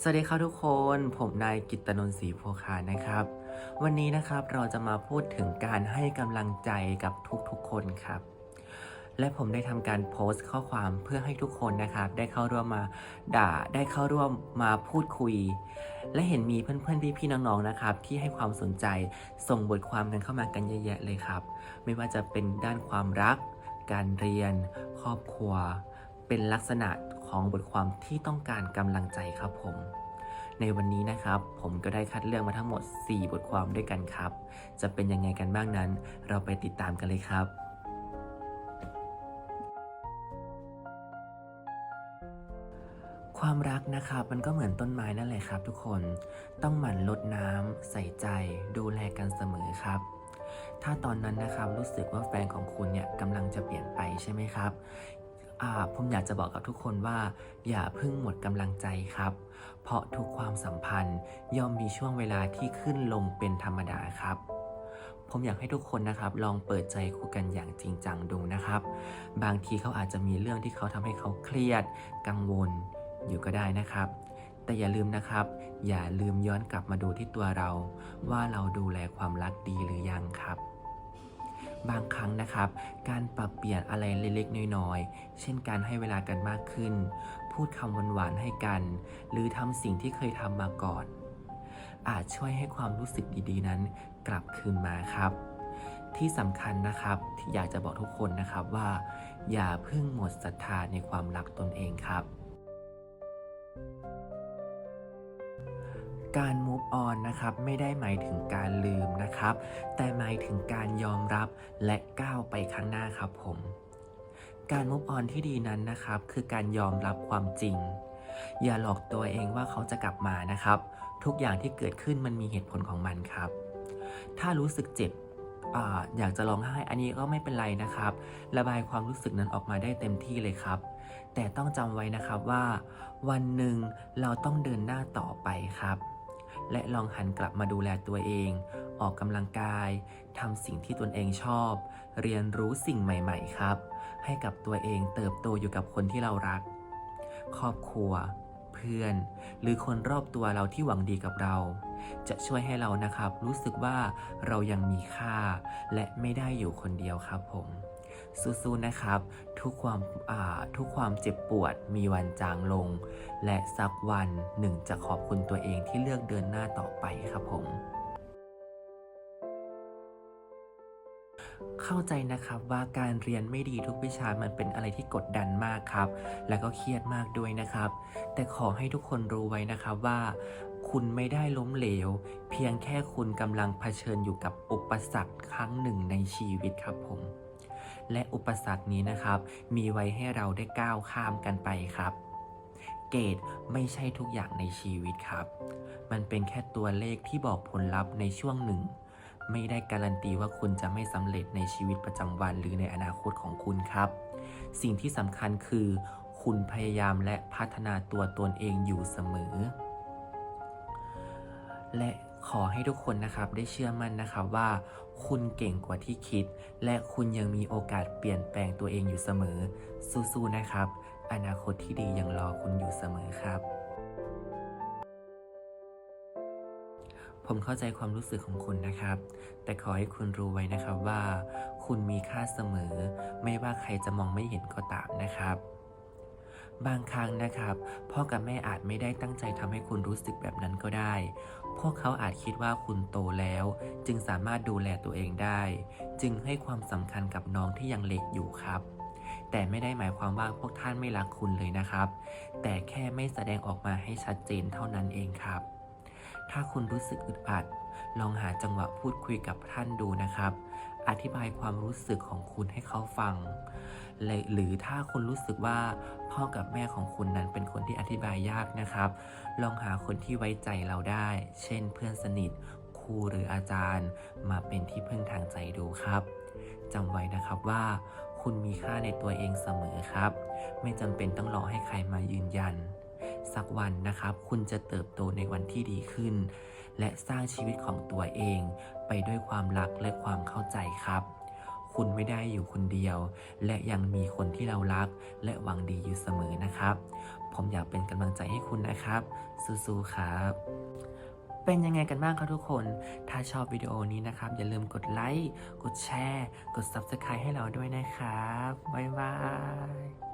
สวัสดีครับทุกคน ผมนายกิตตนนท์ศรีโพคานะครับ วันนี้นะครับเราจะมาพูดถึงการให้กำลังใจกับทุกๆคนครับ และผมได้ทำการโพสต์ข้อความเพื่อให้ทุกคนนะครับ ได้เข้าร่วมมาด่าได้เข้าร่วมมาพูดคุย และเห็นมีเพื่อนๆพี่ๆน้องๆนะครับ ที่ให้ความสนใจส่งบทความกันเข้ามากันเยอะแยะเลยครับ ไม่ว่าจะเป็นด้านความรัก การเรียน ครอบครัว เป็นลักษณะของบทความที่ต้องการกำลังใจครับผม ในวันนี้นะครับ ผมก็ได้คัดเลือกมาทั้งหมด 4 บทความด้วยกันครับ จะเป็นยังไงกันบ้างนั้น เราไปติดตามกันเลยครับความรักนะครับมันก็เหมือนต้นไม้นั่นแหละครับ ทุกคนต้องหมั่นรดน้ำใส่ใจ ดูแลกันเสมอครับ ถ้าตอนนั้นนะครับรู้สึกว่าแฟนของคุณเนี่ยกำลังจะเปลี่ยนไปใช่ไหมครับ ผมอยากจะบอกกับทุกคนว่า อย่าเพิ่งหมดกำลังใจครับ เพราะทุกความสัมพันธ์ย่อมมีช่วงเวลาที่ขึ้นลงเป็นธรรมดาครับผมอยากให้ทุกคนนะครับลองเปิดใจคุยกันอย่างจริงจังดูนะครับ บางทีเขาอาจจะมีเรื่องที่เขาทำให้เขาเครียด กังวลอยู่ก็ได้นะครับ แต่อย่าลืมนะครับ อย่าลืมย้อนกลับมาดูที่ตัวเรา ว่าเราดูแลความรักดีหรือยังครับ บางครั้งนะครับ การปรับเปลี่ยนอะไรเล็กๆ น้อยๆ เช่นการให้เวลากันมากขึ้น พูดคำหวานๆให้กัน หรือทำสิ่งที่เคยทำมาก่อน อาจช่วยให้ความรู้สึกดีๆนั้น กลับคืนมาครับ ที่สำคัญนะครับที่อยากจะบอกทุกคนนะครับว่า อย่าเพิ่งหมดศรัทธาในความรักตนเองครับ การ move on นะครับไม่ได้หมายถึงการลืมนะครับ แต่หมายถึงการยอมรับและก้าวไปข้างหน้าครับผม การ move on ที่ดีนั้นนะครับ คือการยอมรับความจริง อย่าหลอกตัวเองว่าเขาจะกลับมานะครับ ทุกอย่างที่เกิดขึ้นมันมีเหตุผลของมันครับ ถ้ารู้สึกเจ็บอาอยากจะร้องไห้อันนี้ก็ไม่เป็นไรนะครับ ระบายความรู้สึกนั้นออกมาได้เต็มที่เลยครับ แต่ต้องจำไว้นะครับว่า วันหนึ่งเราต้องเดินหน้าต่อไปครับ และลองหันกลับมาดูแลตัวเอง ออกกำลังกายทำสิ่งที่ตนเองชอบ เรียนรู้สิ่งใหม่ ๆ ครับ ให้กับตัวเองเติบโตอยู่กับคนที่เรารัก ครอบครัว เพื่อน หรือคนรอบตัวเราที่หวังดีกับเรา จะช่วยให้เรานะครับ รู้สึกว่าเรายังมีค่า และไม่ได้อยู่คนเดียวครับผม สู้ๆนะครับ ทุกความทุกความเจ็บปวดมีวันจางลง และสักวันหนึ่งจะขอบคุณตัวเองที่เลือกเดินหน้าต่อไปครับผมเข้าใจนะครับว่าการเรียนไม่ดีทุกวิชามันเป็นอะไรที่กดดันมากครับ และก็เครียดมากด้วยนะครับ แต่ขอให้ทุกคนรู้ไว้นะครับว่า คุณไม่ได้ล้มเหลว เพียงแค่คุณกำลังเผชิญอยู่กับอุปสรรคครั้งหนึ่งในชีวิตครับผม และอุปสรรคนี้นะครับ มีไว้ให้เราได้ก้าวข้ามกันไปครับ เกรดไม่ใช่ทุกอย่างในชีวิตครับ มันเป็นแค่ตัวเลขที่บอกผลลัพธ์ในช่วงหนึ่ง ไม่ได้การันตีว่าคุณจะไม่สำเร็จในชีวิตประจำวันหรือในอนาคตของคุณครับ สิ่งที่สำคัญคือ คุณพยายามและพัฒนาตัวตนเองอยู่เสมอ และ ขอให้ทุกคนนะครับได้เชื่อมั่นนะครับว่า คุณเก่งกว่าที่คิด และคุณยังมีโอกาสเปลี่ยนแปลงตัวเองอยู่เสมอ สู้ๆนะครับ อนาคตที่ดียังรอคุณอยู่เสมอครับ ผมเข้าใจความรู้สึกของคุณนะครับ แต่ขอให้คุณรู้ไว้นะครับว่า คุณมีค่าเสมอ ไม่ว่าใครจะมองไม่เห็นก็ตามนะครับ บางครั้งนะครับ พ่อกับแม่อาจไม่ได้ตั้งใจทำให้คุณรู้สึกแบบนั้นก็ได้ พวกเขาอาจคิดว่าคุณโตแล้ว จึงสามารถดูแลตัวเองได้ จึงให้ความสำคัญกับน้องที่ยังเล็กอยู่ครับ แต่ไม่ได้หมายความว่าพวกท่านไม่รักคุณเลยนะครับ แต่แค่ไม่แสดงออกมาให้ชัดเจนเท่านั้นเองครับ ถ้าคุณรู้สึกอึดอัด ลองหาจังหวะพูดคุยกับท่านดูนะครับ อธิบายความรู้สึกของคุณให้เขาฟังและหรือถ้าคุณรู้สึกว่าพ่อกับแม่ของคุณนั้นเป็นคนที่อธิบายยากนะครับ ลองหาคนที่ไว้ใจเราได้ เช่น เพื่อนสนิท ครูหรืออาจารย์ มาเป็นที่พึ่งทางใจดูครับจำไว้นะครับว่าคุณมีค่าในตัวเองเสมอครับ ไม่จำเป็นต้องรอให้ใครมายืนยัน สักวันนะครับ คุณจะเติบโตในวันที่ดีขึ้น และสร้างชีวิตของตัวเอง ไปด้วยความรักและความเข้าใจครับ คุณไม่ได้อยู่คนเดียว และยังมีคนที่เรารัก และหวังดีอยู่เสมอนะครับ ผมอยากเป็นกำลังใจให้คุณนะครับสู้ๆครับเป็นยังไงกันบ้างครับทุกคน ถ้าชอบวิดีโอนี้นะครับ อย่าลืมกดไลค์ กดแชร์ กด Subscribe ให้เราด้วยนะครับ บ๊ายบาย